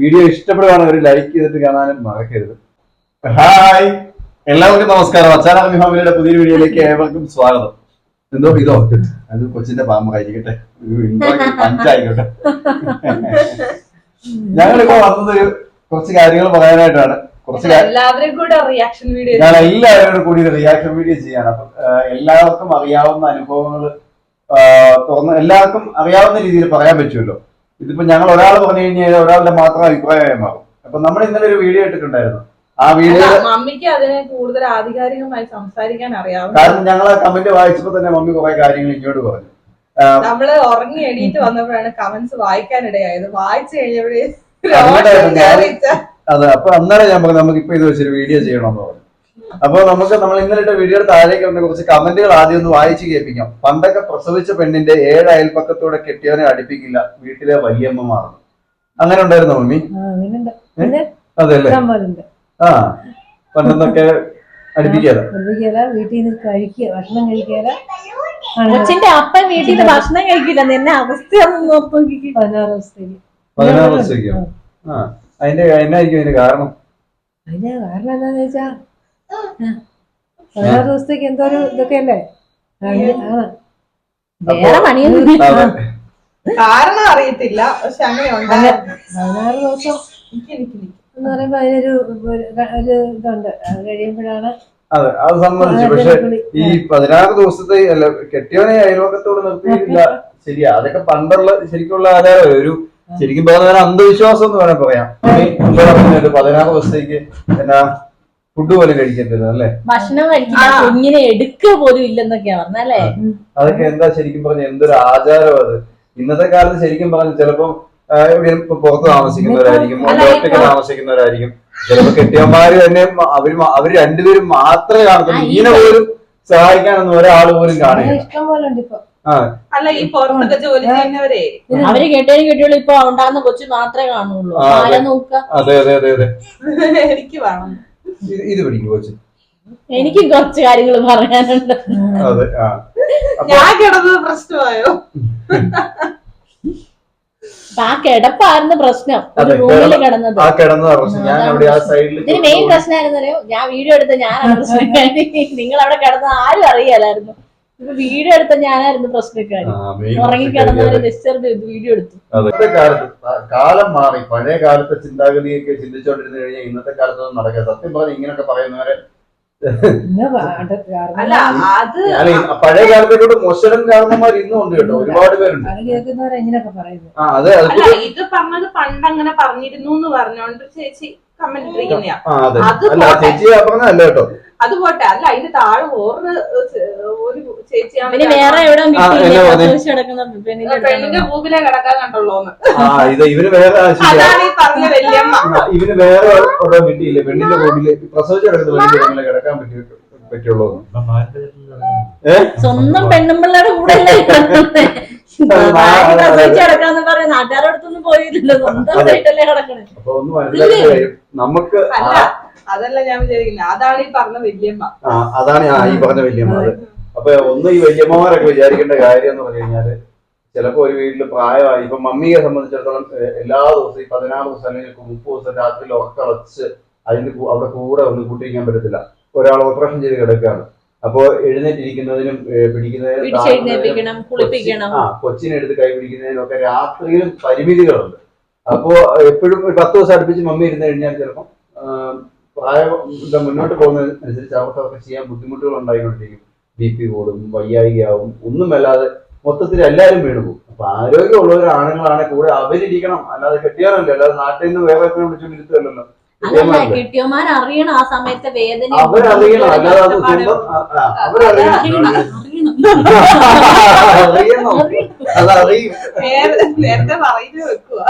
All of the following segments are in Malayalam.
വീഡിയോ ഇഷ്ടപ്പെടുകയാണെങ്കിൽ ഒരു ലൈക്ക് ചെയ്തിട്ട് കാണാനും മറക്കരുത്. ഹായ് എല്ലാവർക്കും നമസ്കാരം. അച്ചാറാമി ഫാമിലിയുടെ പുതിയ വീഡിയോയിലേക്ക് ഏവർക്കും സ്വാഗതം. എന്തോ ഇതോ? അത് കൊച്ചിന്റെ പാമ്പായിരിക്കട്ടെ പഞ്ചായിക്കോട്ടെ. ഞങ്ങളിപ്പോ വന്നത് കുറച്ച് കാര്യങ്ങൾ പറയാനായിട്ടാണ്. കുറച്ച് എല്ലാവരും കൂടെ റിയാക്ഷൻ വീഡിയോ ഞാൻ എല്ലാവരോടും കൂടി റിയാക്ഷൻ വീഡിയോ ചെയ്യാണ്. അപ്പൊ എല്ലാവർക്കും അറിയാവുന്ന അനുഭവങ്ങൾ തുറന്ന് എല്ലാവർക്കും അറിയാവുന്ന രീതിയിൽ പറയാൻ പറ്റുമല്ലോ. ഇതിപ്പോ ഞങ്ങൾ ഒരാൾ പറഞ്ഞു കഴിഞ്ഞാൽ ഒരാളുടെ മാത്രം അഭിപ്രായമായി മാറും. അപ്പൊ നമ്മൾ ഇന്നലെ ഒരു വീഡിയോ ഇട്ടിട്ടുണ്ടായിരുന്നു. ആ വീഡിയോ മമ്മിക്ക് അതിനെ കൂടുതൽ ആധികാരികമായി സംസാരിക്കാൻ അറിയാം കാരണം ഞങ്ങൾ ആ കമന്റ് വായിച്ചപ്പോ തന്നെ മമ്മി കുറെ കാര്യങ്ങൾ ഇങ്ങോട്ട് പറഞ്ഞു. നമ്മൾ ഉറങ്ങി എണീറ്റ് വന്നപ്പോഴാണ് കമന്റ്സ് വായിക്കാനിടയായത്. വായിച്ചു കഴിഞ്ഞപ്പോഴേ. അതെ അപ്പൊ അന്നേരം ഞാൻ പറഞ്ഞു നമുക്ക് ഇപ്പൊ ഇത് വെച്ചൊരു വീഡിയോ ചെയ്യണമെന്ന് പറഞ്ഞു. അപ്പൊ നമുക്ക് നമ്മൾ ഇന്നലെ ഇട്ട വീഡിയോയുടെ താഴേക്ക് വന്ന കുറച്ച് കമന്റുകൾ ആദ്യം ഒന്ന് വായിച്ച് കേൾപ്പിക്കാം. പണ്ടൊക്കെ പ്രസവിച്ച പെണ്ണിന്റെ ഏഴ് അയൽപ്പക്കത്തോടെ കെട്ടിയവനെ അടുപ്പിക്കില്ല. വീട്ടിലെ വലിയമ്മമാർ. അങ്ങനെ ഉണ്ടായിരുന്നു മമ്മി ആ, അങ്ങനുണ്ട്. പിന്നെ അതെ അല്ലേ ആ പണ്ടെന്നൊക്കെ അടുപ്പിക്കാതെ? നിർമ്മിക്കുകയില്ല, വീട്ടിൽ നിന്ന് കഴിക്കുക ഭക്ഷണം കഴിക്കാല. കൊച്ചിന്റെ അപ്പൻ വീട്ടിൽ നിന്ന് ഭക്ഷണം കഴിക്കില്ല. നിന്നെ അവസ്ഥയൊന്നും ഓർത്ത് നോക്കിക്കേ. പതിനാറ് ദിവസത്തേക്ക്. പതിനാറ് ദിവസത്തേക്കോ? ആ അതിന്റെ എന്നായിരിക്കും അതിന്റെ കാരണം? അതിന്റെ കാരണം എന്താന്ന് വെച്ചാ ആ, പതിനാറ് ദിവസത്തേക്ക് എന്തോ ഒരു ഇതൊക്കെ അല്ലേ. വേറെ പണിയൊന്നും കാരണം അറിയത്തില്ല. പക്ഷെ അങ്ങനെ പതിനാറ് ദിവസം. എന്ന് പറയുമ്പോ അതിനൊരു ഒരു ഇതുണ്ട്. അത് കഴിയുമ്പോഴാണ് അതെ അത് സമ്മതിച്ചു. പക്ഷെ ഈ പതിനാറ് ദിവസത്തെ അല്ല കെട്ടിയവനെ അയൽവക്കത്തോട് നിർത്തിയിട്ടില്ല. ശരിയാ അതൊക്കെ പണ്ടുള്ള ശരിക്കുള്ള ആചാരം. ഒരു ശരിക്കും പറഞ്ഞാൽ അന്ധവിശ്വാസം എന്ന് വേണേ പറയാം. പതിനാറ് ദിവസത്തേക്ക് എന്നാ ഫുഡ് പോലും കഴിക്കരുത് അല്ലേ? ഭക്ഷണം കഴിക്കില്ല. കുഞ്ഞിനെ എടുക്കുക പോലും ഇല്ലെന്നൊക്കെയാ പറഞ്ഞല്ലേ അതൊക്കെ എന്താ ശരിക്കും പറഞ്ഞ എന്തൊരു ആചാരം അത്. ഇന്നത്തെ കാലത്ത് ശരിക്കും പറഞ്ഞ ചിലപ്പം എവിടെയും പുറത്ത് താമസിക്കുന്നവരായിരിക്കും ഒറ്റയ്ക്ക് താമസിക്കുന്നവരായിരിക്കും. ചിലപ്പോ കെട്ടിയന്മാര് തന്നെ അവർ അവർ രണ്ടുപേരും മാത്രമേ കാണത്തുള്ളൂ. ഇങ്ങനെ പോലും സഹായിക്കാനൊന്നും ഒരാൾ പോലും കാണില്ല. ഇഷ്ടം പോലെ ഉണ്ട് ഇപ്പൊ. ആ. അല്ല ഈ പുറത്തൊക്കെ ജോലി ചെയ്യുന്നവരെ. അവർ കെട്ടിയാലും കെട്ടിയോളും ഇപ്പൊ ഉണ്ടാകുന്ന കൊച്ചു മാത്രമേ കാണുള്ളൂ. അതെ അതെ അതെ അതെ. എനിക്ക് വേണം. ഇത് പിടിക്കും കൊച്ചു. എനിക്ക് കുറച്ച് കാര്യങ്ങൾ പറയാനുണ്ട്. അതെ ആ. ഞാൻ കിടന്നത് പ്രശ്നമായോ? ആ കിടപ്പായിരുന്നു പ്രശ്നം. ഒരു റൂമിൽ കിടന്നത്. ആ കിടന്ന പ്രശ്നം. ഞാൻ അവിടെ ആ സൈഡിൽ ഇതിന് മെയിൻ പ്രശ്നമായിരുന്നല്ലോ ഞാൻ വീഡിയോ എടുത്ത ഞാനാണ് പ്രശ്നം നിങ്ങൾ അവിടെ കിടന്നത് ആരും അറിയാലായിരുന്നു വീഡിയോ എടുത്ത ഞാനായിരുന്നു വീഡിയോ എടുത്തു. ഇന്നത്തെ കാലത്ത് കാലം മാറി പഴയ കാലത്തെ ചിന്താഗതിയൊക്കെ ചിന്തിച്ചോണ്ടിരുന്നു കഴിഞ്ഞാൽ ഇന്നത്തെ കാലത്തൊന്നും നടക്കുക സത്യം പറഞ്ഞ ഇങ്ങനൊക്കെ പറയുന്നവരെ അല്ല അത് പഴയ കാലത്തേക്കൂടെ മോശം കാരണന്മാർ ഇന്നും ഉണ്ട് കേട്ടോ. ഒരുപാട് പേരുണ്ട്. ഇത് പറഞ്ഞത് പണ്ട് അങ്ങനെ പറഞ്ഞിരുന്നു എന്ന് പറഞ്ഞോണ്ട് ചേച്ചി കമന്റ് ഇട്ടിരിക്കുന്നയാ. ആ അതെ. അത് അല്ല ചേച്ചി പറഞ്ഞല്ല കേട്ടോ. അത് പോട്ടെ. അല്ല അതിന്റെ താഴെ വേറൊരു ഒരു ചേച്ചിയാണ് വേറെ എവിടെ പെണ്ണിന്റെ മൂവിലെ കിടക്കാൻ കണ്ടുള്ളൂന്ന്. ആ ഇത് ഇവന് വേറെ. അതാണ് ഈ പറഞ്ഞ വല്യമ്മ. ആ, ഇവന് വേറെ കിട്ടിയില്ല. പെണ്ണിന്റെ റൂമിൽ പ്രസവിച്ച് കിടക്കുന്ന പെണ്ണിന്റെ റൂമിലെ കിടക്കാൻ പറ്റി പറ്റുള്ളൂ. സ്വന്തം പെണ്ണുമ്പിള്ളയുടെ കൂടെ അപ്പൊ ഒന്ന് നമുക്ക് അതല്ല ഞാൻ വിചാരിക്കുന്നത് അതാണ് ഈ പറഞ്ഞ വല്യമ്മ. ആ, അതാണ് ആ ഈ പറഞ്ഞ വല്യമ്മ. അത് അപ്പൊ ഒന്ന് ഈ വല്യമ്മമാരൊക്കെ വിചാരിക്കേണ്ട കാര്യം എന്ന് പറഞ്ഞു കഴിഞ്ഞാൽ ചിലപ്പോ ഒരു വീട്ടിൽ പ്രായമായി ഇപ്പൊ മമ്മിയെ സംബന്ധിച്ചിടത്തോളം എല്ലാ ദിവസവും ഈ പതിനാറ് ദിവസം അല്ലെങ്കിൽ മുപ്പത് ദിവസം രാത്രിയിൽ ഉറക്കളച്ച് അതിന് അവിടെ കൂടെ ഒന്നും കൂട്ടിരിക്കാൻ പറ്റത്തില്ല. ഒരാൾ ഓപ്പറേഷൻ ചെയ്ത് കിടക്കുകയാണ്. അപ്പോ എഴുന്നേറ്റിരിക്കുന്നതിനും പിടിക്കുന്നതിനും ആ കൊച്ചിനെ എടുത്ത് കൈ പിടിക്കുന്നതിനും ഒക്കെ രാത്രിയിലും പരിമിതികളുണ്ട്. അപ്പോ എപ്പോഴും ഒരു പത്ത് ദിവസം അടുപ്പിച്ച് മമ്മി ഇരുന്ന് കഴിഞ്ഞാൽ ചിലപ്പം പ്രായം മുന്നോട്ട് പോകുന്നതനുസരിച്ച് അവർക്ക് അവർക്ക് ചെയ്യാൻ ബുദ്ധിമുട്ടുകൾ ഉണ്ടായിക്കൊണ്ടിരിക്കും. ബി പി കൂടും വയ്യായികയാവും ഒന്നുമല്ലാതെ മൊത്തത്തിൽ എല്ലാവരും വീണു പോകും. അപ്പൊ ആരോഗ്യമുള്ളവർ ആണുങ്ങളാണ് കൂടെ അവരിരിക്കണം. അല്ലാതെ കെട്ടിയാറല്ലേ അല്ലാതെ നാട്ടിൽ നിന്ന് വേറെ അതല്ല കെട്ടിയോമാർ അറിയണം ആ സമയത്തെ വേദന അവരറിയണം. അല്ലാതെ അവരറിയണം. നേരത്തെ പറയുന്നത് വെക്കുക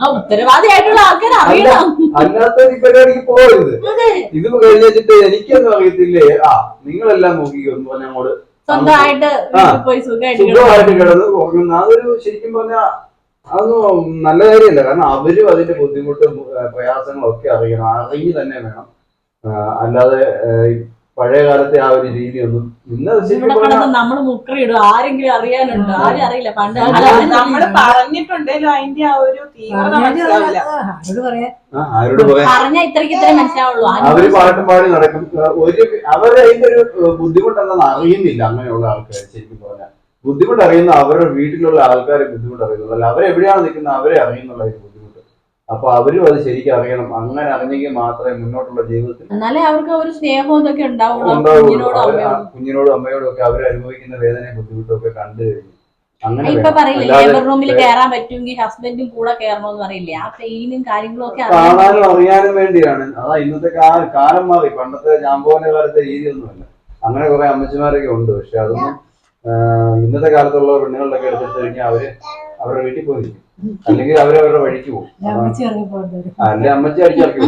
ആ ഉത്തരവാദിയായിട്ടുള്ള ആൾക്കാർ അറിയണം. അല്ലാത്ത ഈ പരിപാടിക്ക് പോകരുത് ഇത് കഴിഞ്ഞിട്ട് എനിക്കൊന്നും അറിയത്തില്ലേ? ആ നിങ്ങളെല്ലാം നോക്കിക്കൊന്നു പറഞ്ഞ അങ്ങോട്ട് സ്വന്തമായിട്ട് പോയി സുഖമായിട്ട്. കിടന്ന്. ഉറങ്ങുന്ന. അതൊരു ശരിക്കും പറഞ്ഞാ അതൊന്നും നല്ല കാര്യമല്ല. കാരണം അവരും അതിന്റെ ബുദ്ധിമുട്ടും പ്രയാസങ്ങളും ഒക്കെ അറിയണം. അറിഞ്ഞു തന്നെ വേണം. അല്ലാതെ പഴയ കാലത്തെ ആ ഒരു രീതിയൊന്നും ഇന്ന് ശരിക്കും ഇവിടെ പറഞ്ഞാൽ കിടന്ന് നമ്മൾ മുക്കറി ആരെങ്കിലും അറിയാനുണ്ട്? ആരും അറിയില്ല. പണ്ട് പറഞ്ഞിട്ടുണ്ടല്ലോ നമ്മൾ പറഞ്ഞിട്ടുണ്ടെങ്കിലും അതിന്റെ ആ ഒരു ഇത്രയ്ക്ക് ഇത്രേ മനസ്സിലാവുള്ളൂ. അവർ പാട്ടും പാടി നടക്കും. ഒരു അവർ അതിന്റെ ഒരു ഏഹ് ബുദ്ധിമുട്ടെന്തെന്ന് അറിയുന്നില്ല അങ്ങനെയുള്ള ആൾക്കാർ ശരിക്കും പറഞ്ഞാൽ ബുദ്ധിമുട്ട് അറിയുന്ന അവരുടെ വീട്ടിലുള്ള ആൾക്കാരെ ബുദ്ധിമുട്ട് അറിയുന്നുള്ളൂ അല്ല അവരെവിടെയാണ് നിൽക്കുന്നത് അവരെ അറിയുന്നുള്ള അപ്പൊ അവരും അത് ശരിക്കും അറിയണം. അങ്ങനെ അറിഞ്ഞെങ്കിൽ മാത്രമേ മുന്നോട്ടുള്ള ജീവിതത്തിൽ എന്നാലേ അവർക്ക് ഒരു സ്നേഹവും ഇതൊക്കെ ഉണ്ടാവുള്ളൂ. കുഞ്ഞിനോടും അമ്മയോടും. ഒക്കെ അവർ അനുഭവിക്കുന്ന വേദനയും ബുദ്ധിമുട്ടും ഒക്കെ കണ്ടു കഴിഞ്ഞു. അങ്ങനെ ഇപ്പൊ വേണം. പറയില്ലേ ലേബർ റൂമിൽ കയറാൻ പറ്റുമെങ്കിൽ ഹസ്ബൻഡും കൂടെ കയറണമെന്ന് പറയില്ലേ? ആ പെയിനും കാര്യങ്ങളും ഒക്കെ കാണാനും അറിയാനും വേണ്ടിയാണ്. അതാ ഇന്നത്തെ കാലം മാറി. പണ്ടത്തെ ജാമ്പോന്റെ കാലത്തെ രീതിയൊന്നുമല്ല. അങ്ങനെ കുറെ അമ്മച്ചിമാരൊക്കെ ഉണ്ട്. പക്ഷെ അതൊന്നും ഇന്നത്തെ കാലത്തുള്ള പെണ്ണുങ്ങളിലൊക്കെ എടുത്തിട്ട് കഴിഞ്ഞാൽ അവർ അവരുടെ വീട്ടിൽ പോയി നിൽക്കും അല്ലെങ്കിൽ അവരവരുടെ വഴിക്ക് പോകും. അമ്മച്ചി ഇറങ്ങി പോകുന്നത് അല്ലെ അമ്മച്ചി അടിച്ചിറക്കി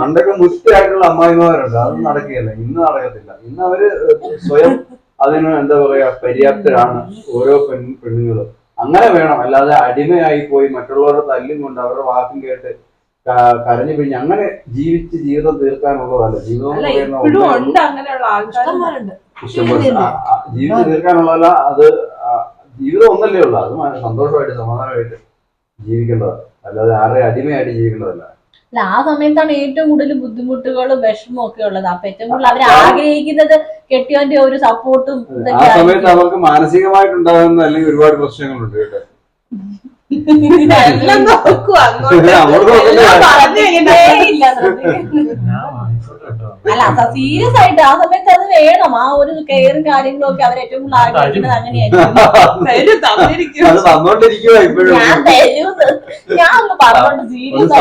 പണ്ടൊക്കെ മുറ്റായിട്ടുള്ള അമ്മായിമാരുണ്ട്. അത് നടക്കുകയല്ല. ഇന്ന് നടക്കത്തില്ല. ഇന്ന് അവർ സ്വയം അതിന് എന്താ പറയാ പര്യാപ്തരാണ് ഓരോ പെൺ പെണ്ണുങ്ങളും. അങ്ങനെ വേണം. അല്ലാതെ അടിമയായി പോയി മറ്റുള്ളവരുടെ തല്ലും കൊണ്ട് അവരുടെ വാക്കും കേട്ട് കരഞ്ഞു പിഴിഞ്ഞ് അങ്ങനെ ജീവിച്ച് ജീവിതം തീർക്കാനുള്ളതല്ല. ജീവിതം എന്ന് പറയുന്ന ജീവിച്ച് തീർക്കാനുള്ളതല്ല. അത് ജീവിതം ഒന്നല്ലേ ഉള്ളൂ. അത് സന്തോഷമായിട്ട് സമാധാനമായിട്ട് ജീവിക്കേണ്ടതാണ്. അല്ലാതെ ആരുടെ അടിമയായിട്ട് ജീവിക്കേണ്ടതല്ല. അല്ല ആ സമയത്താണ് ഏറ്റവും കൂടുതൽ ബുദ്ധിമുട്ടുകളും വിഷമവും ഒക്കെ ഉള്ളത്. അപ്പൊ ഏറ്റവും കൂടുതൽ അവർ ആഗ്രഹിക്കുന്നത് കെട്ടിയവന്റെ ഒരു സപ്പോർട്ടും ആ സമയത്ത്. അവർക്ക് മാനസികമായിട്ടുണ്ടാകുന്ന അല്ലെങ്കിൽ ഒരുപാട് പ്രശ്നങ്ങളുണ്ട് കേട്ടോ. എല്ലാം കേട്ടോ. അല്ല സീരിയസ് ആയിട്ട് ആ സമയത്ത് അത് വേണം. ആ ഒരു കെയറും കാര്യങ്ങളും ഒക്കെ അവർ ഏറ്റവും കൂടുതൽ ആഗ്രഹിക്കുന്നത് ഇപ്പോഴും. ഞാൻ തരൂന്ന് ഞാൻ ഒന്ന് പറഞ്ഞോണ്ട് സീരിയസ്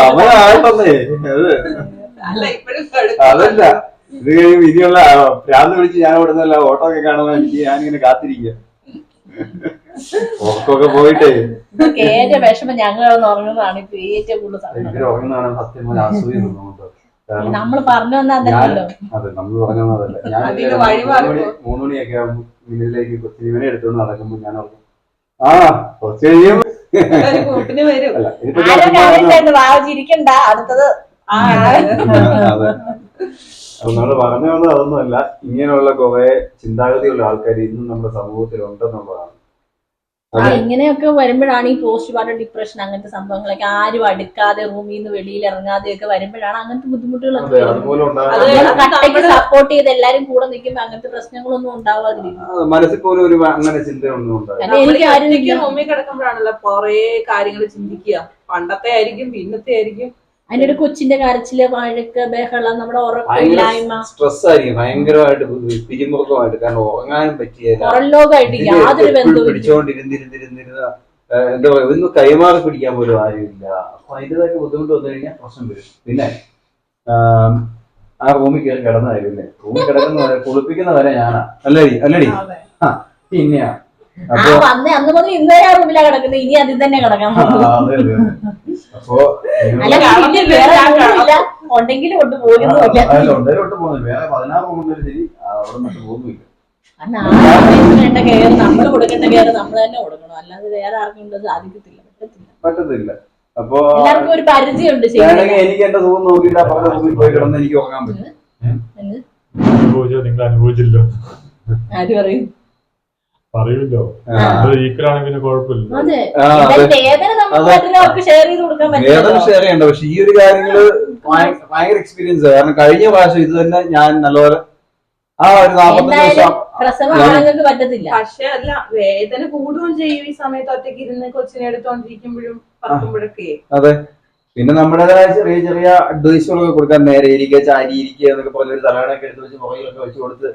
അതല്ല. ഇത് കഴിയുമ്പോ ഇനിയുള്ള ഭ്രാന്ത് വിളിച്ച് ഞാൻ ഇവിടുന്നല്ല ഓട്ടോ ഒക്കെ കാണുന്ന എനിക്ക്. ഞാനിങ്ങനെ കാത്തിരിക്കുക ഉറക്കമൊക്കെ പോയിട്ടേ. ഏറ്റവും വിഷമം ഞങ്ങൾ ഉറങ്ങുന്നതാണ് ഇപ്പൊ ഏറ്റവും കൂടുതൽ സങ്കടം. ഇവർ ഉറങ്ങുന്നതാണ് സത്യം. പറഞ്ഞാൽ അസൂയ തോന്നുന്നുണ്ട് കാരണം നമ്മൾ പറഞ്ഞു വന്നാൽ ഞാൻ അതല്ലല്ലോ അതെ നമ്മൾ പറഞ്ഞതല്ല ഞാൻ അതിന് മൂന്ന് വഴിമാറി എടുത്തുകൊണ്ട് നടക്കുമ്പോൾ ഞാൻ ഓർക്കും ആ കുറച്ച് കഴിയും ഒരു കൂട്ടിന് വരും. അല്ല ഇതിപ്പോ ഞാൻ ആരോ ചുമ്മാ പറഞ്ഞതാ. കണ്ടിട്ടുണ്ട് വാവിച്ചിരിക്കണ്ട അടുത്തത് ആ അതെ. നമ്മൾ പറഞ്ഞു വന്നത് അതൊന്നുമല്ല. ഇങ്ങനെയുള്ള കുറെ ചിന്താഗതിയുള്ള ആൾക്കാർ ഇന്നും നമ്മുടെ സമൂഹത്തിൽ ഉണ്ടെന്നുള്ളതാണ് ആ, ഇങ്ങനെയൊക്കെ വരുമ്പോഴാണ് ഈ പോസ്റ്റ് പാർട്ടം ഡിപ്രഷൻ അങ്ങനത്തെ സംഭവങ്ങളൊക്കെ ആരും അടുക്കാതെ റൂമിൽ നിന്ന് വെളിയിൽ ഇറങ്ങാതെ ഒക്കെ വരുമ്പോഴാണ് അങ്ങനത്തെ ബുദ്ധിമുട്ടുകളൊക്കെ. അതുപോലെ സപ്പോർട്ട് ചെയ്ത് എല്ലാരും കൂടെ നിൽക്കുമ്പോ അങ്ങനത്തെ പ്രശ്നങ്ങളൊന്നും ഉണ്ടാവാതിരിക്കും മനസ്സിൽ പോലും ഒരു അങ്ങനെ ചിന്തയൊന്നും ഉണ്ടാവില്ല എനിക്ക് ആരും ഒറ്റയ്ക്ക് ഇല്ല. റൂമിൽ കിടക്കുമ്പോഴാണല്ലോ കൊറേ കാര്യങ്ങൾ ചിന്തിക്കുക പണ്ടത്തെ ആയിരിക്കും പിന്നത്തെ ആയിരിക്കും അതിന്റെ ഒരു കൊച്ചിന്റെ കരച്ചിൽ വഴക്ക് ബഹളം നമ്മുടെ ഉറക്കമില്ലായ്മ സ്ട്രെസ് ആയിരിക്കും ഭയങ്കരമായിട്ട് പിരിമുറുക്കമായിട്ട്. കാരണം ഉറങ്ങാനും പറ്റിയല്ല. പുറം ലോകമായിട്ട് ഇതിൽ യാതൊരു ബന്ധവും ഇല്ല. പിടിച്ചോണ്ടിരുന്നിരുന്നിരുന്നിരുന്ന എന്താ പറയുക ഒന്ന് കൈമാറി പിടിക്കാൻ പോലും ആരുമില്ല. അപ്പൊ അതിന്റെതായിട്ട് ബുദ്ധിമുട്ട് വന്നു കഴിഞ്ഞാൽ പ്രശ്നം വരും. പിന്നെ ആ റൂമിൽ കയറി കിടന്നായിരുന്നു അല്ലേ? റൂമിൽ കിടക്കുന്ന വരെ കുളിപ്പിക്കുന്ന വരെ ഞാനാ. അല്ലടി അല്ലടി ആ പിന്നെയാ. ആ അപ്പൊ വന്ന് അന്ന് മുതൽ ഇന്നേ ആ റൂമിലാ കിടക്കുന്നത്. ഇനി അതിൽ തന്നെ അതെ. അപ്പോ അല്ല വീട്ടിൽ വേറെ പതിനാറ് ശരി. അവിടെ പോകുന്നില്ല. വേണ്ട കെയർ നമ്മൾ കൊടുക്കേണ്ട കെയർ നമ്മൾ തന്നെ കൊടുക്കണം. അല്ലാതെ വേറെ ആർക്കും ഇത് സാധിക്കത്തില്ല. പറ്റത്തില്ല. പറ്റത്തില്ല. അപ്പൊ എല്ലാവർക്കും ഒരു പരിചയമുണ്ട് എനിക്ക് എന്റെ സുഖം നോക്കിയിട്ട് അപ്പുറത്തെ റൂമിൽ പോയി കിടന്ന് എനിക്ക് ഉറങ്ങാൻ പറ്റും. നിങ്ങൾ അനുഭവിച്ചില്ലോ ആര് പറയും? പറയൂല്ലോ. അത് കുഴപ്പമില്ല. വേദന ഷെയർ ചെയ്ത് കൊടുക്കാൻ വേദന ഷെയർ ചെയ്യണ്ട. പക്ഷെ ഈ ഒരു കാര്യങ്ങൾ ഭയ- ഭയങ്കര എക്സ്പീരിയൻസ് കാരണം കഴിഞ്ഞ പ്രാവശ്യം ഇത് തന്നെ ഞാൻ നല്ലപോലെ ആ ഒരു നാപ്പത്തഞ്ച് ദിവസം പറ്റത്തില്ല. പക്ഷെ അല്ല വേദന കൂടുകയും ചെയ്യും ഈ സമയത്ത് ഒറ്റയ്ക്ക് ഇരുന്ന് കൊച്ചിനെ എടുത്തോണ്ടിരിക്കുമ്പോഴും പറക്കുമ്പോഴൊക്കെ അതെ. പിന്നെ നമ്മുടേതായ ചെറിയ ചെറിയ അഡ്വൈസുകളൊക്കെ കൊടുക്കാൻ നേരെ ഇരിക്കുക ചാരി ഇരിക്കുക എന്നൊക്കെ പറഞ്ഞ ഒരു തലകണൊക്കെ എടുത്ത് വെച്ച് പുറകിലൊക്കെ വെച്ച് കൊടുത്ത്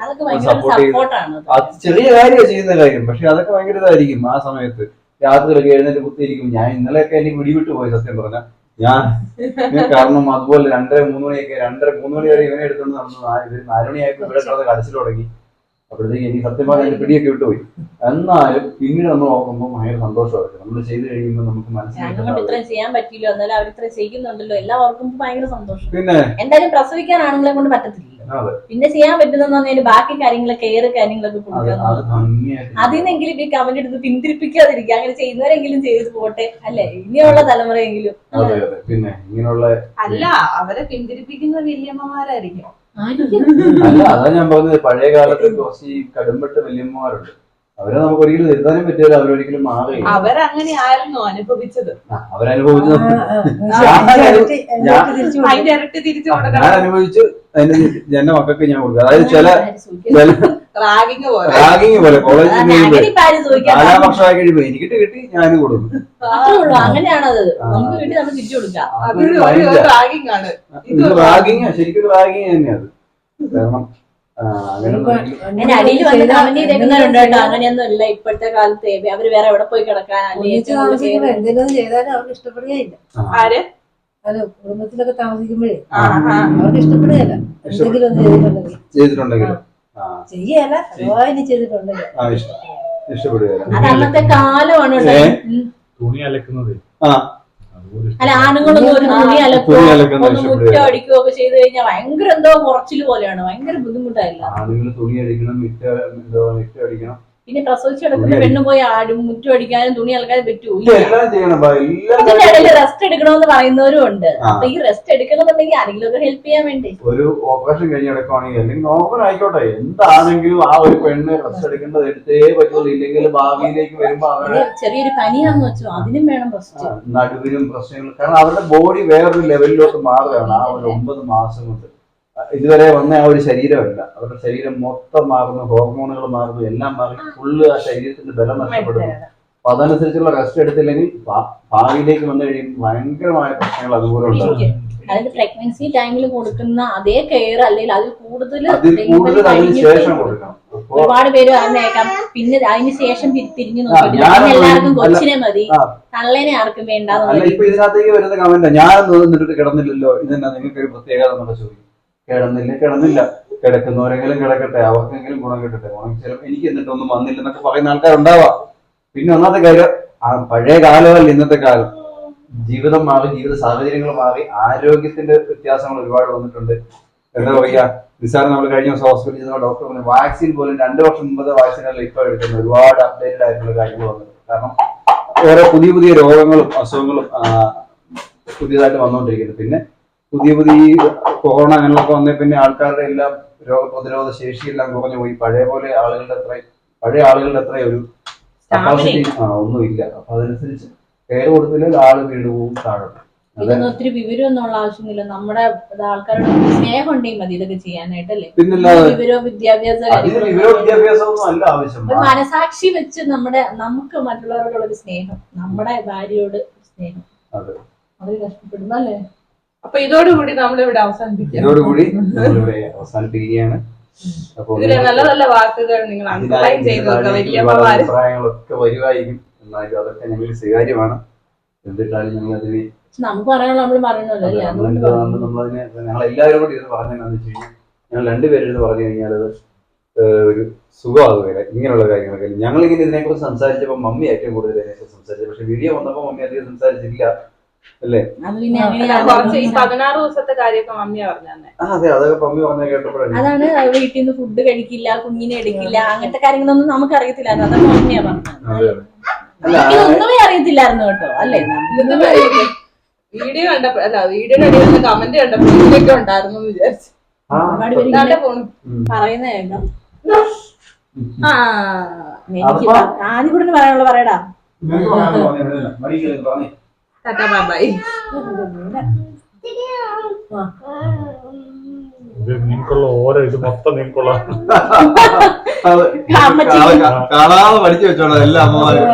സപ്പോർട്ട് ചെയ്ത് അത് ചെറിയ കാര്യം ചെയ്യുന്ന കാര്യം. പക്ഷെ അതൊക്കെ ഭയങ്കര ഇതായിരിക്കും ആ സമയത്ത്. രാത്രിയിലൊക്കെ എഴുന്നേറ്റ് കുത്തിയിരിക്കും. ഞാൻ ഇന്നലെയൊക്കെ എനിക്ക് പിടിവിട്ട് പോയി സത്യം പറഞ്ഞ. ഞാൻ കാരണം അതുപോലെ രണ്ടര മൂന്ന് മണിയൊക്കെ രണ്ടര മൂന്ന് മണി വരെ ഇവനെ എടുത്തോണ്ട് നടന്നു നാല് മണിയായപ്പോ ഇവിടെ കിടന്ന് കരച്ചിൽ തുടങ്ങി. അപ്പോഴത്തേക്ക് എനിക്ക് സത്യം പറഞ്ഞാൽ പിടിയൊക്കെ വിട്ടുപോയി. എന്നാലും പിന്നീട് നമ്മൾ നോക്കുമ്പോൾ ഭയങ്കര സന്തോഷമായിരിക്കും നമ്മൾ ചെയ്ത് കഴിയുമ്പോൾ നമുക്ക് ഇത്രയും ചെയ്യാൻ പറ്റില്ലോ എന്നാലും അവർ ഇത്രയും ചെയ്യുന്നുണ്ടല്ലോ. എല്ലാം ഓർക്കുമ്പോൾ ഭയങ്കര സന്തോഷം. പിന്നെ? എന്തായാലും പ്രസവിക്കാൻ ആണുങ്ങളെ കൊണ്ട് പിന്നെ ചെയ്യാൻ പറ്റുന്ന ബാക്കി കാര്യങ്ങളെ കെയർ കാര്യങ്ങളൊക്കെ കൊടുക്കുക അതിനെങ്കിലും ഈ കമന്റ് എടുത്ത് പിന്തിരിപ്പിക്കാതിരിക്കുക. അങ്ങനെ ചെയ്യുന്നവരെങ്കിലും ചെയ്തു പോട്ടെ. അല്ലെ? ഇനിയുള്ള തലമുറയെങ്കിലും. അതെ അതെ. പിന്നെ ഇങ്ങനെയുള്ള അല്ല അവരെ പിന്തിരിപ്പിക്കുന്ന വല്യമ്മമാരായിരിക്കും. അല്ല അതാ ഞാൻ പറഞ്ഞത് പഴയ കാലത്ത് കുറച്ച് ഈ കടുംപെട്ട വല്യമ്മമാരുണ്ട് അവരെ നമുക്ക് ഒരിക്കലും തിരുത്താനും പറ്റില്ല അവരൊരിക്കലും മാറി അവരങ്ങനെ ആയിരുന്നു അനുഭവിച്ചത് അവരനുഭവിച്ചു ഞാൻ അനുഭവിച്ചു എന്റെ മക്കൾക്ക് ഞാൻ കൊടുക്കും അതായത് ചില ചില റാഗിങ് പോലെ. റാഗിങ് പോലെ കോളേജിൽ അങ്ങനെ നാലാം വർഷമായി കഴിയുമ്പോ എനിക്കിട്ട് കിട്ടി ഞാൻ കൊടുക്കും അത്രേ ഉള്ളൂ അങ്ങനെയാണത്. നമുക്ക് നമ്മൾ തിരിച്ചു കൊടുക്കാം. ഒരു റാഗിങ് ആണ്. ഇത് റാഗിങ് ശരിക്കും റാഗിങ് തന്നെയാണ് കാരണം ആ, അങ്ങനെയൊന്നും അടിയിൽ വന്ന് കമന്റ് ചെയ്തേക്കുന്നവരുണ്ട് കേട്ടോ? അങ്ങനെയൊന്നും ഇല്ല. ഇപ്പോഴത്തെ കാലത്ത് അവർ വേറെ എവിടെ പോയി കിടക്കാൻ എന്തെങ്കിലും ചെയ്താലും അവർക്ക് ഇഷ്ടപ്പെടുകയില്ല. ആര്? അത് കുടുംബത്തിലൊക്കെ താമസിക്കുമ്പോഴേ അവർക്ക് ഇഷ്ടപ്പെടുകയില്ല. എന്തെങ്കിലും ഒന്ന് ചെയ്തിട്ടുണ്ടെങ്കിൽ. ചെയ്തിട്ടുണ്ടെങ്കിൽ ഭഗവാന് ചെയ്തിട്ടുണ്ട് അത് അന്നത്തെ കാലമാണ്. തുണി അലക്കുന്നത്. ആ. അതുപോലെ അല്ല ആണുങ്ങളൊന്നും ഒരു തുണി അലക്കോ ഒന്ന് മുറ്റം അടിക്കുകയോ ഒക്കെ ചെയ്ത് കഴിഞ്ഞാൽ ഭയങ്കര എന്തോ കുറച്ചിൽ പോലെയാണ്. ഭയങ്കര ബുദ്ധിമുട്ടായില്ല. ആണുങ്ങൾ തുണി അടിക്കണം മിറ്റ എന്തോ മിറ്റ അടിക്കണം. പിന്നെ പ്രസവിച്ച് കിടക്കുന്ന പെണ്ണു പോയി ആടും മുറ്റം അടിക്കാനും തുണി അലക്കാനും പറ്റൂല്ല അതിന്റെ ഇടയിൽ റെസ്റ്റ് എടുക്കണമെന്ന് പറയുന്നവരും ഉണ്ട്. അപ്പൊ ഈ റെസ്റ്റ് എടുക്കണമെന്നുണ്ടെങ്കിൽ ആരെങ്കിലും ഒക്കെ ഹെൽപ്പ് ചെയ്യാൻ വേണ്ടി. ഒരു ഓപ്പറേഷൻ കഴിഞ്ഞ് കിടക്കുവാണെങ്കിൽ അല്ലെങ്കിൽ നോർമൽ ആയിക്കോട്ടെ. എന്താണെങ്കിലും ആ ഒരു പെണ്ണ് റെസ്റ്റ് എടുക്കേണ്ടത് എടുത്തേ പറ്റുള്ളൂ ഇല്ലെങ്കിൽ ഭാവിയിലേക്ക് വരുമ്പോ അവരുടെ ചെറിയൊരു പനിയാന്ന് വെച്ചോ അതിനും വേണം പ്രശ്നം നടുവിനും പ്രശ്നങ്ങളും കാരണം അവരുടെ ബോഡി വേറൊരു ലെവലിലോട്ട് മാറുകയാണ്. ആ ഒരു ഒമ്പത് മാസം കൊണ്ട്. ഇതുവരെ വന്ന ആ ഒരു ശരീരമല്ല. അവരുടെ ശരീരം മൊത്തം മാറുന്നു ഹോർമോണുകൾ മാറുന്നു എല്ലാം മാറി ഫുള്ള് ആ ശരീരത്തിന്റെ ബലം നഷ്ടപ്പെടുന്നു. അപ്പൊ അതനുസരിച്ചുള്ള റെസ്റ്റ് എടുത്തില്ലെങ്കിൽ ഭാവിയിലേക്ക് വന്നു കഴിയുമ്പോൾ ഭയങ്കരമായ പ്രശ്നങ്ങൾ അതുപോലെ ഉണ്ടാവും അതായത് പ്രഗ്നൻസി ടൈമിൽ കൊടുക്കുന്ന അതേ കെയർ അല്ലെങ്കിൽ അതിൽ കൂടുതൽ ഒരുപാട് പേര് പറഞ്ഞേക്കാം പിന്നെ അതിന് ശേഷം തിരിഞ്ഞു പിന്നെ എല്ലാവർക്കും കൊച്ചിനെ മതി. തള്ളേനെ ആർക്കും വേണ്ട ഇപ്പൊ ഇതിനകത്തേക്ക് വരുന്ന കമന്റ് ഞാൻ കിടന്നില്ലല്ലോ. ഇതെന്നാ നിങ്ങൾക്ക് ഒരു പ്രത്യേകത എന്നുള്ള ചോദിക്കും കിടന്നില്ല കിടന്നില്ല. കിടക്കുന്നവരെങ്കിലും കിടക്കട്ടെ അവർക്കെങ്കിലും ഗുണം കിട്ടട്ടെ. ഗുണം ചിലപ്പോൾ എനിക്ക് എന്നിട്ടൊന്നും വന്നില്ലെന്നൊക്കെ പറയുന്ന ആൾക്കാരുണ്ടാവാം. പിന്നെ ഒന്നാമത്തെ കാര്യം ആ പഴയ കാലമല്ല ഇന്നത്തെ കാലം. ജീവിതം മാറി ജീവിത സാഹചര്യങ്ങൾ മാറി ആരോഗ്യത്തിന്റെ വ്യത്യാസങ്ങൾ ഒരുപാട് വന്നിട്ടുണ്ട്. എന്താ പറയുക നിസ്സാരം നമ്മൾ കഴിഞ്ഞ ദിവസം ഹോസ്പിറ്റലിൽ ചെന്ന ഡോക്ടർ പറഞ്ഞു വാക്സിൻ പോലും രണ്ട് വർഷം മുമ്പത്തെ വാക്സിനല്ല ഇപ്പോൾ എടുക്കുന്ന ഒരുപാട് അപ്ഡേറ്റഡ് ആയിട്ടുള്ള കാര്യങ്ങൾ വന്നിട്ടുണ്ട്. കാരണം ഓരോ പുതിയ പുതിയ രോഗങ്ങളും അസുഖങ്ങളും പുതിയതായിട്ട് വന്നുകൊണ്ടിരിക്കുന്നത് പിന്നെ പുതിയ പുതിയ ഈ കൊറോണ അങ്ങനെയൊക്കെ വന്നേ പിന്നെ ആൾക്കാരുടെ എല്ലാം രോഗപ്രതിരോധ ശേഷിയെല്ലാം കുറഞ്ഞു പോയി. പഴയ പോലെ ആളുകളുടെ അത്ര പഴയ ആളുകളുടെ അത്ര ഒരു കപ്പാസിറ്റി ആ ഒന്നുമില്ല അപ്പൊ അതനുസരിച്ച് കെയർ കൊടുത്തില്ലെങ്കിൽ ആൾ വീട് പോകും താഴെ ഇതൊന്നും ഒത്തിരി വിവരമൊന്നും ഉള്ള ആവശ്യമില്ല. നമ്മുടെ ആൾക്കാരോട് സ്നേഹം ഉണ്ടെങ്കിൽ മതി ഇതൊക്കെ ചെയ്യാനായിട്ടല്ലേ പിന്നല്ലാതെ വിവരവും വിദ്യാഭ്യാസ മനസാക്ഷി വെച്ച് നമ്മുടെ നമുക്ക് മറ്റുള്ളവരോടുള്ള ഒരു സ്നേഹം നമ്മുടെ ഭാര്യയോട് സ്നേഹം. അവർ കഷ്ടപ്പെടുന്നു അല്ലേ? അപ്പൊ ഇതോടുകൂടി നമ്മൾ ഇവിടെ അവസാനിപ്പിക്കാം. ഇതോടുകൂടി നമ്മളിവിടെ അവസാനിപ്പിക്കുകയാണ്. ഇതിലെ നല്ല നല്ല വാക്കുകൾ നിങ്ങൾ അൺലൈൻ ചെയ്ത് അഭിപ്രായങ്ങളൊക്കെ വരുവായിരിക്കും. എന്നാലും അതൊക്കെ ഞങ്ങൾ സ്വീകാര്യമാണ്. എന്നിട്ടാലും ഞങ്ങൾ അതിന് നമുക്ക് പറയാനുള്ള നമ്മൾ പറയണല്ലോ നമ്മളതിനെ ഞങ്ങൾ എല്ലാവരും കൂടി ഇരുന്ന് പറഞ്ഞതെന്നു വെച്ച് കഴിഞ്ഞാൽ ഞങ്ങൾ രണ്ടുപേരും പറഞ്ഞു കഴിഞ്ഞാൽ അത് ഒരു സുഖമാകുകയില്ല. ഇങ്ങനെയുള്ള കാര്യങ്ങളൊക്കെ ഞങ്ങൾ ഇങ്ങനെ ഇതിനെക്കുറിച്ച് സംസാരിച്ചപ്പോൾ മമ്മി ഏറ്റവും കൂടുതൽ ഇതിനെക്കുറിച്ച് സംസാരിച്ചത്. പക്ഷെ വീഡിയോ വന്നപ്പോൾ മമ്മി അധികം സംസാരിച്ചില്ല അല്ലേ? അത് പിന്നെ കുറച്ച് ഈ പതിനാറ് ദിവസത്തെ കാര്യമൊക്കെ മമ്മിയാ പറഞ്ഞു തന്നെ ആ അതെ അതൊക്കെ പറഞ്ഞ കേട്ടപ്പോഴാണ്. അതാണ് വീട്ടിൽ നിന്ന് ഫുഡ് കഴിക്കില്ല കുഞ്ഞിനെ എടുക്കില്ല അങ്ങനത്തെ കാര്യങ്ങളൊന്നും നമുക്ക് അറിയത്തില്ലായിരുന്നു ഒന്നുമേ മമ്മിയാ പറഞ്ഞത്. അതെ അതെ. അല്ല എനിക്കൊന്നുമേ അറിയത്തില്ലായിരുന്നു കേട്ടോ അല്ലേ? വീഡിയോ കണ്ടപ്പോ അല്ല വീഡിയോയുടെ അടിയിൽ കമന്റ് കണ്ടപ്പോ ഇതിലൊക്കെ ഉണ്ടായിരുന്നു എന്ന് വിചാരിച്ചു. പറയുന്ന കേൾക്കാം ആ എനിക്ക് ആദ്യം കൂടെ പറയാനുള്ള പറയടാ. ടാറ്റാ ബൈ നിങ്ങൾക്കുള്ള ഓരോ ഇത് മൊത്തം നിങ്ങൾക്കുള്ള. കാണാതെ പഠിച്ചു വെച്ചോളാം എല്ലാ അമ്മമാരും.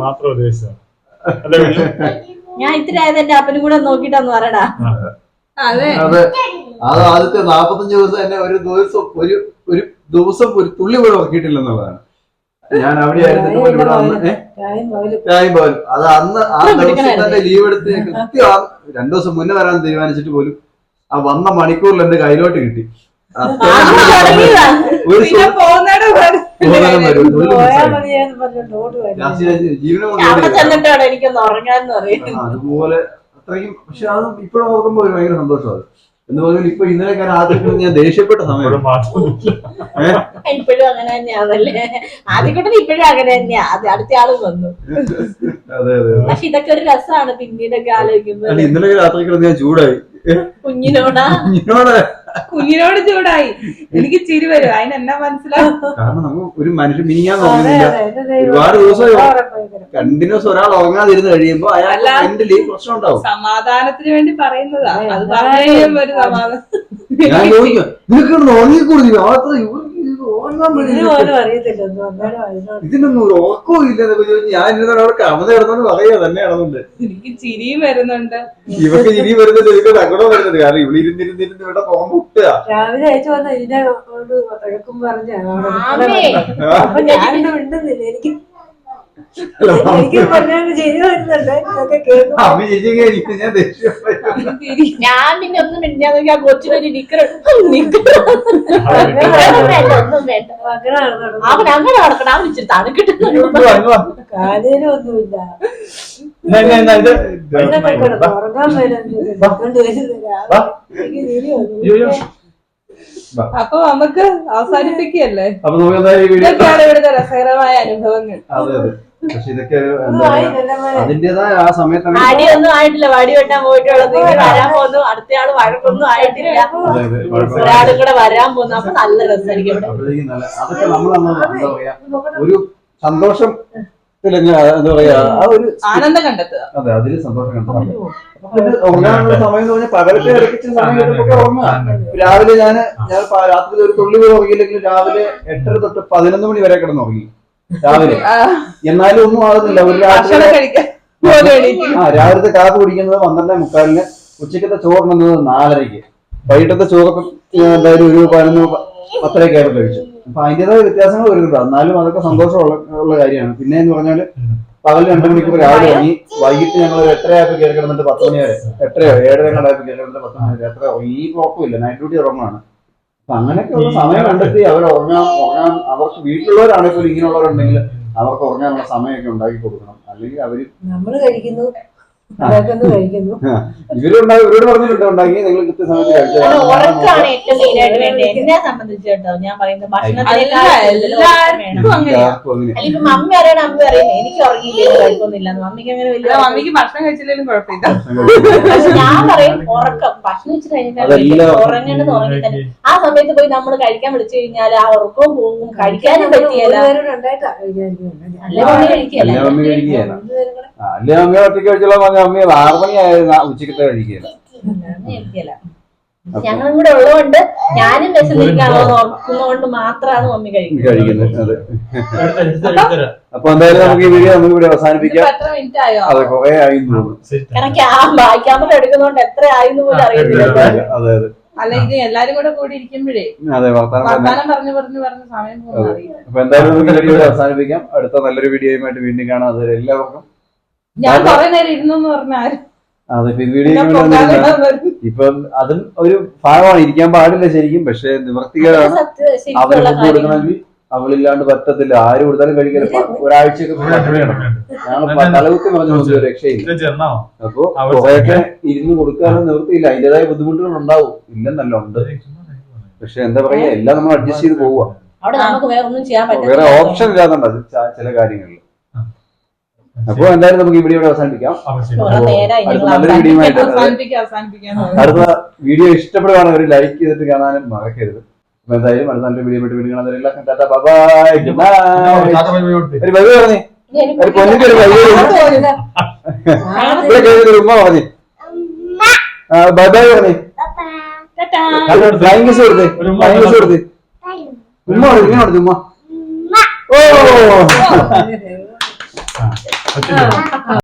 മാത്രം ഉദ്ദേശിച്ചാണ് ഞാൻ ഇത്തിരി ആയത് എന്റെ അപ്പനും കൂടെ നോക്കിട്ടാന്ന് പറയടാ അതെ. അതെ. ആദ്യത്തെ നാപ്പത്തഞ്ച് ദിവസം തന്നെ ഒരു ദിവസം ഒരു ഒരു ദിവസം ഒരു തുള്ളി പോലും ഉറക്കിയിട്ടില്ലെന്നുള്ളതാണ് ഞാൻ അവിടെ ആയിരുന്നു ഇവിടെ വന്ന് പകലും അത് അന്ന് ആ ദിവസം തന്നെ ലീവ് എടുത്ത് കൃത്യം ആ രണ്ടു ദിവസം മുന്നേ വരാൻ തീരുമാനിച്ചിട്ട് പോലും ആ വന്ന മണിക്കൂറിൽ എന്റെ കയ്യിലോട്ട് കിട്ടി ഒരു ജീവനം അതുപോലെ അത്രയും പക്ഷെ അത് ഇപ്പോഴും ഓർക്കുമ്പോൾ ഒരു ഭയങ്കര സന്തോഷമാണ് എന്ന് പറഞ്ഞാൽ ഇപ്പൊ ഇന്നലെ ഞാൻ ആദ്യം ഞാൻ ദേഷ്യപ്പെട്ട സമയം. ഇപ്പോഴും അങ്ങനെ തന്നെയാണല്ലേ? ആദ്യക്കൂട്ടം ഇപ്പോഴും അങ്ങനെ തന്നെയാ. അത് അടുത്ത ആളും വന്നു. അതെ അതെ പക്ഷെ ഇതൊക്കെ ഒരു രസമാണ്. പിന്നീടൊക്കെ ആലോചിക്കുമ്പോൾ ഇന്നലെ രാത്രി കിടന്ന് ഞാൻ ചൂടായി. കുഞ്ഞിനോടാ? കുഞ്ഞിനോട്. കുഞ്ഞിനോട് ചൂടായി. എനിക്ക് ചിരി വരും. അതിന് എന്നാ മനസ്സിലാവും? കാരണം നമുക്ക് ഒരു മനുഷ്യൻ മിനിങ്ങാൻ തോന്നുന്നില്ല. ഒരുപാട് ദിവസമായി കണ്ടിന്യൂസ് ഒരാൾ ഉറങ്ങാതിരുന്ന് കഴിയുമ്പോ അല്ല. മെന്റലി പ്രശ്നം ഉണ്ടാവും സമാധാനത്തിന് വേണ്ടി പറയുന്നതാ. അത് അതെ. ഒരു സമാധാനം. ഞാൻ ചോദിക്കും നിനക്ക് ഉറങ്ങിക്കൂടി മാത്രം ഇതിനൊന്നും ഒരു ഉറക്കവും ഇല്ലെന്നൊക്കെ ചോദിച്ചു ഞാൻ ഇരുന്നോട് അവിടെ കമത കിടന്നോണ്ട് പറയുക തന്നെയാണെന്നുണ്ട് എനിക്ക് ചിരിയും വരുന്നുണ്ട്. ഇവക്ക് ചിരി വരുന്നുണ്ട് ഇവർക്ക് സങ്കടം വരുന്നുണ്ട് കാരണം ഇവിടെ ഇരുന്നിരുന്നിരുന്ന് ഇവിടെ പോകാൻ മുട്ടുക രാവിലെ അയച്ചു വന്ന ഇതിന്റെ ഒരു തിരക്കും പറഞ്ഞാണ് ആമേ. അപ്പൊ ഞാൻ മിണ്ടുന്നില്ല. എനിക്ക് ഞാൻ പിന്നെ ഒന്നും ഞാൻ നോക്കി ആ കൊച്ചിനൊരു നിക്കർ നിക്കർ ഒന്നും വേണ്ട. അങ്ങനെ നടന്നു അവൻ അങ്ങനെ നടക്കണം അവൻ ഇച്ചിരി തണുക്കിട്ട് ഉറങ്ങാൻ. അപ്പൊ നമുക്ക് അവസാനിപ്പിക്കല്ലേ ഇതൊക്കെയാണ് ഇവിടുത്തെ രസകരമായ അനുഭവങ്ങൾ. അതെ അതെ. പക്ഷെ ഇതൊക്കെ എന്താ. അതിന്റേതായ ആ സമയത്താണ് അടിയൊന്നും ആയിട്ടില്ല വടി വെട്ടാൻ പോയിട്ടുള്ളത് വരാൻ പോകുന്നു അടുത്തയാൾ വഴക്കൊന്നും ആയിട്ടില്ല. ഒരാളും കൂടെ വരാൻ പോകുന്നു അപ്പൊ നല്ല രസമായിരിക്കും നല്ല അതൊക്കെ നമ്മൾ എന്താ പറയാ ഒരു സന്തോഷം എന്താ പറയാ ആ ഒരു ആനന്ദം കണ്ടെത്തുക. അതെ അതിൽ സന്തോഷം കണ്ടു പിന്നെ ഉറങ്ങാനുള്ള സമയം എന്ന് പറഞ്ഞാൽ പകലത്തെ സമയം കിട്ടുമ്പോൾ ഉറങ്ങാം രാവിലെ ഞാൻ ഞാൻ രാത്രി ഒരു തുള്ളി പോയി ഉറങ്ങിയില്ലെങ്കിൽ രാവിലെ എട്ടര തൊട്ട് പതിനൊന്ന് മണി വരെ കിടന്ന് ഉറങ്ങി രാവിലെ. എന്നാലും ഒന്നും ആകുന്നില്ല ഒരു രാത്രി ആ രാവിലത്തെ കാപ്പ് കുടിക്കുന്നത് പന്ത്രണ്ടേ മുക്കാലിന് ഉച്ചക്കത്തെ ചോറുന്നത് നാലരയ്ക്ക്. വൈകിട്ടത്തെ ചോറൊക്കെ എന്തായാലും ഒരു പതിനൊന്ന് അത്രയൊക്കെ ആയിട്ട് കഴിച്ചു. അപ്പൊ അതിന്റേതായ വ്യത്യാസങ്ങൾ വരുന്നുണ്ട്. എന്നാലും അതൊക്കെ സന്തോഷമുള്ള ഉള്ള കാര്യമാണ്. പിന്നെ എന്ന് പറഞ്ഞാൽ പകൽ രണ്ടു മണിക്കൂർ രാവിലെ ഇറങ്ങി വൈകിട്ട് ഞങ്ങൾ ഒരു എട്ടര ആയപ്പോൾ കയറി കിടന്നിട്ട് പത്ത് മണി വരെ എട്ടരയോ ഏഴര കണ്ടായപ്പോൾ കയറി കിടന്നിട്ട് പത്ത് മണി വരെ. എത്ര ബ്ലോക്കും ഈ കുഴപ്പമില്ല. നൈറ്റ് ഡ്യൂട്ടി ഉറങ്ങാണ് അപ്പൊ അങ്ങനെയൊക്കെയുള്ള സമയം കണ്ടെത്തി അവർ ഉറങ്ങാൻ ഉറങ്ങാൻ അവർക്ക് വീട്ടിലുള്ളവരാണെങ്കിൽ പോലും ഇങ്ങനെയുള്ളവരുണ്ടെങ്കിൽ അവർക്ക് ഉറങ്ങാനുള്ള സമയമൊക്കെ ഉണ്ടാക്കി കൊടുക്കണം. അല്ലെങ്കിൽ അവർ നമ്മൾ കഴിക്കുന്നു ഇവരോട് പറഞ്ഞിട്ടുണ്ട് ഉണ്ടാക്കി. നിങ്ങൾ ഉറക്കാണ് ഏറ്റവും വേണ്ടത്. എന്നെ സംബന്ധിച്ച് കേട്ടോ ഞാൻ പറയുന്നത് എല്ലാവർക്കും മമ്മി അറിയണം അമ്മ അറിയുന്നത് എനിക്ക് ഉറങ്ങിയില്ലേ? കുഴപ്പമൊന്നുമില്ല. മമ്മിക്ക് അങ്ങനെ വലിയ മമ്മിക്ക് ഭക്ഷണം കഴിച്ചില്ലെങ്കിലും കുഴപ്പമില്ല. പക്ഷെ ഞാൻ പറയും ഉറക്കം. ഭക്ഷണം വെച്ച് കഴിഞ്ഞാൽ ഉറങ്ങേണ്ടത് ഉറങ്ങി തന്നെ. ആ സമയത്ത് പോയി നമ്മൾ കഴിക്കാൻ വിളിച്ചു കഴിഞ്ഞാൽ ആ ഉറക്കവും പോകും. കഴിക്കാനും പറ്റിയല്ല അല്ലേ മമ്മി കഴിക്കുകയല്ല? അല്ലേ അമ്മ ഒറ്റയ്ക്ക് കഴിച്ചോളാം പറഞ്ഞ ആറു മണിയായിരുന്നു ഉച്ചക്കത്തെ കഴിക്കല ഞങ്ങളും കൂടെ ഉള്ളതുകൊണ്ട് ഞാനും വിശന്നിരിക്കാണോ ഓർക്കുന്നതുകൊണ്ട് മാത്രമാണ് മമ്മി കഴിക്കുന്നത്. കഴിക്കുന്നത്. അപ്പൊ എന്തായാലും നമുക്ക് ഈ വീഡിയോ നമുക്ക് ഇവിടെ അവസാനിപ്പിക്കാം എത്ര മിനിറ്റ് ആയോ? അതെ കുറെ ആയി ക്യാമറ എടുക്കുന്നതുകൊണ്ട് എത്ര ആയി പോലും അറിയത്തില്ല. അതെ അതെ. അല്ല ഇത് എല്ലാരും കൂടെ കൂടി ഇരിക്കുമ്പോഴേ അതെ വർത്താനം പറഞ്ഞു. പറഞ്ഞു പറഞ്ഞ് സമയം അപ്പൊ എന്തായാലും നമുക്ക് വീഡിയോ അവസാനിപ്പിക്കാം. അടുത്ത നല്ലൊരു വീഡിയോയുമായിട്ട് വീണ്ടും കാണാം. അത് എല്ലാവർക്കും ഞാൻ കുറെ നേരം ഇരുന്നു എന്ന് പറഞ്ഞാൽ അതെ ഈ വീഡിയോ പൊങ്കാല വരും. ഇപ്പം അതും ഒരു ഭാഗമാണ്. ഇരിക്കാൻ പാടില്ല ശരിക്കും പക്ഷെ നിവർത്തികേടാണ് അവർ ഫുഡ് കൊടുക്കണമെങ്കിൽ അവളില്ലാണ്ട് പറ്റത്തില്ല. ആര് കൊടുത്താലും കഴിക്കില്ല. പ- ഒരാഴ്ചയൊക്കെ തലകുത്തി പറഞ്ഞു ഒരു രക്ഷയില്ല. അപ്പൊ കുറെയൊക്കെ ഇരുന്ന് കൊടുക്കാനും നിവൃത്തിയില്ല അതിന്റേതായ ബുദ്ധിമുട്ടുകൾ ഉണ്ടാവും. ഇല്ലെന്നല്ല ഉണ്ട്. പക്ഷെ എന്താ പറയാ എല്ലാം നമ്മൾ അഡ്ജസ്റ്റ് ചെയ്ത് പോവുക. അവിടെ നമുക്ക് വേറെ ഓപ്ഷൻ ഇല്ലാന്നുണ്ട് ചില കാര്യങ്ങളിൽ. അപ്പൊ എന്തായാലും നമുക്ക് ഈ വീഡിയോ ഇവിടെ അവസാനിപ്പിക്കാം. അടുത്ത വീഡിയോ ഇഷ്ടപ്പെടുകയാണ് വീഡിയോ ഒരു ലൈക്ക് ചെയ്തിട്ട് കാണാനും മറക്കരുത്. അപ്പൊ എന്തായാലും അടുത്ത നല്ലൊരു വീഡിയോ വീണ്ടും കാണാൻ എല്ലാവർക്കും ടാറ്റാ ബൈ ഗുഡ് നൈറ്റ് ഒരു ബൈ പറഞ്ഞേ. ഒരു പൊന്നിന്റെ ഒരു ബൈ ഇവിടെ ഉമ്മ പറഞ്ഞേ. ബൈ ബൈ പറഞ്ഞേ. ഫ്ലൈങ് കിസ് കൊടുത്തേ ഒരു ഉമ്മ ഫ്ലൈങ് കിസ് കൊടുത്തേ ഉമ്മ കൊടുത്തു ഇങ്ങനെ കൊടുത്തു ഉമ്മ. ഓ. പറ്റില്ല